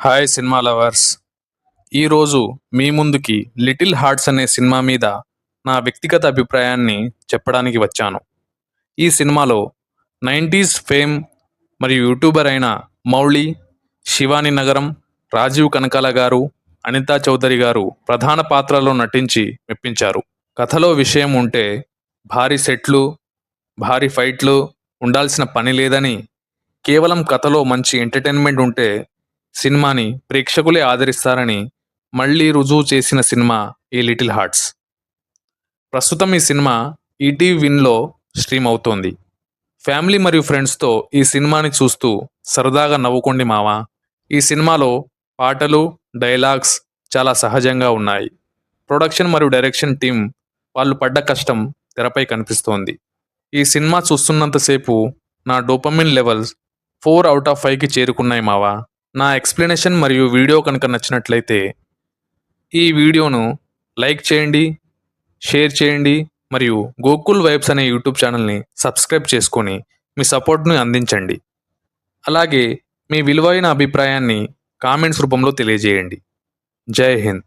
Hi cinema lovers. ఈరోజు మీ ముందుకి little hearts అనే సినిమా మీద నా వ్యక్తిగత అభిప్రాయాన్ని చెప్పడానికి వచ్చాను. ఈ సినిమాలో నైంటీస్ ఫేమ్ మరియు యూట్యూబర్ అయిన మౌళి శివాని నగరం రాజీవ్ కనకాల గారు అనితా చౌదరి గారు ప్రధాన పాత్రలో నటించి మెప్పించారు. కథలో విషయం ఉంటే భారీ సెట్లు భారీ ఫైట్లు ఉండాల్సిన పని లేదని కేవలం కథలో మంచి ఎంటర్టైన్మెంట్ ఉంటే సినిమాని ప్రేక్షకులే ఆదరిస్తారని మళ్ళీ రుజువు చేసిన సినిమా ఈ లిటిల్ హార్ట్స్. ప్రస్తుతం ఈ సినిమా ఈటీవీ విన్లో స్ట్రీమ్ అవుతోంది. ఫ్యామిలీ మరియు ఫ్రెండ్స్తో ఈ సినిమాని చూస్తూ సరదాగా నవ్వుకోండి మావా. ఈ సినిమాలో పాటలు డైలాగ్స్ చాలా సహజంగా ఉన్నాయి. ప్రొడక్షన్ మరియు డైరెక్షన్ టీం వాళ్ళు పడ్డ కష్టం తెరపై కనిపిస్తోంది. ఈ సినిమా చూస్తున్నంతసేపు నా dopamine levels four out of ఫైవ్కి చేరుకున్నాయి మావా. నా ఎక్స్ప్లెనేషన్ మరియు వీడియో కనుక నచ్చినట్లయితే ఈ వీడియోను లైక్ చేయండి షేర్ చేయండి మరియు గోకుల్ వైబ్స్ అనే యూట్యూబ్ ఛానల్ని సబ్స్క్రైబ్ చేసుకొని మీ సపోర్ట్ని అందించండి. అలాగే మీ విలువైన అభిప్రాయాన్ని కామెంట్స్ రూపంలో తెలియజేయండి. జై హింద్.